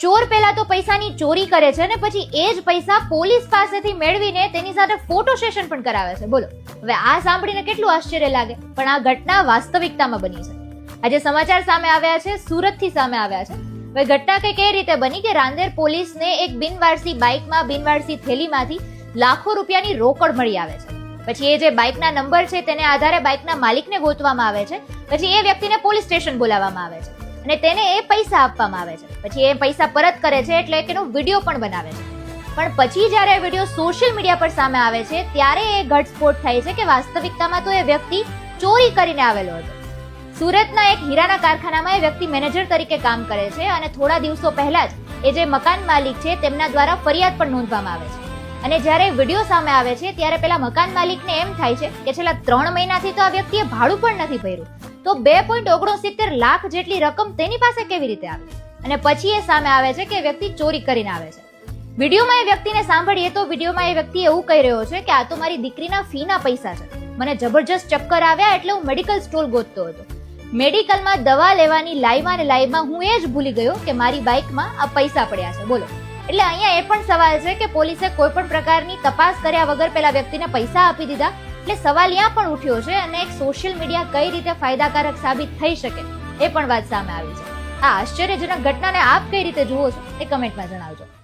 ચોર પહેલા તો પૈસાની ચોરી કરે છે અને પછી એ જ પૈસા પોલીસ પાસેથી મેળવીને તેની સાથે ફોટો સેશન પણ કરાવે છે. બોલો, હવે આ સાંભળીને કેટલું આશ્ચર્ય લાગે? પણ આ ઘટના વાસ્તવિકતામાં બની છે. આજે સમાચાર સામે આવ્યા છે, સુરતથી સામે આવ્યા છે. હવે ઘટના કે કઈ રીતે બની કે રાંદેર પોલીસને એક બિનવારસી બાઇકમાં, બિનવારસી થેલીમાંથી લાખો રૂપિયાની રોકડ મળી આવે છે. પછી એ જે બાઇકના નંબર છે તેને આધારે બાઇકના માલિકને ગોતવામાં આવે છે. પછી એ વ્યક્તિને પોલીસ સ્ટેશન બોલાવવામાં આવે છે. અને તેને એ પૈસા આપવામાં આવે છે. પછી એ પૈસા પરત કરે છે એટલે એનો વીડિયો પણ બનાવે છે. પણ પછી જ્યારે એ વીડિયો સોશિયલ મીડિયા પર સામે આવે છે, ત્યારે એ ઘટસ્ફોટ થાય છે કે વાસ્તવિકતામાં તો એ વ્યક્તિ ચોરી કરીને આવેલો હતો. સુરતના એક હીરાના કારખાનામાં એ વ્યક્તિ મેનેજર તરીકે કામ કરે છે અને થોડા દિવસો પહેલા જ એ જે મકાન માલિક છે તેમના દ્વારા ફરિયાદ પણ નોંધવામાં આવે છે. અને જ્યારે વીડિયો સામે આવે છે, ત્યારે પેલા મકાન માલિકને એમ થાય છે કે છેલ્લા ત્રણ મહિનાથી તો આ વ્યક્તિએ ભાડું પણ નથી ભર્યું. તો બે પોઈન્ટ ઓગણસિત્તેર લાખ જેટલી રકમ તેની પાસે કેવી રીતે આવી? અને પછી એ સામે આવે છે કે વ્યક્તિ ચોરી કરીને આવે છે. વિડીયોમાં એ વ્યક્તિને સાંભળીએ તો વિડીયોમાં એ વ્યક્તિ એવું કહી રહ્યો છે કે આ તો મારી દીકરીના ફીના પૈસા છે. મને જબરજસ્ત ચક્કર આવ્યા એટલે હું મેડિકલ સ્ટોર ગોતતો હતો. મેડિકલમાં દવા લેવાની લાઈમાં ને લાઈમાં હું એ જ ભૂલી ગયો કે મારી બાઇકમાં આ પૈસા પડ્યા છે. બોલો. એટલે અહીંયા એ પણ સવાલ છે કે પોલીસે કોઈ પણ પ્રકારની તપાસ કર્યા વગર પેલા વ્યક્તિને પૈસા આપી દીધા? એટલે સવાલ ત્યાં પણ ઉઠ્યો છે અને એક સોશિયલ મીડિયા કઈ રીતે ફાયદાકારક સાબિત થઈ શકે એ પણ વાત સામે આવી છે. આ આશ્ચર્યજનક ઘટનાને આપ કઈ રીતે જુઓ છો એ કમેન્ટમાં જણાવજો.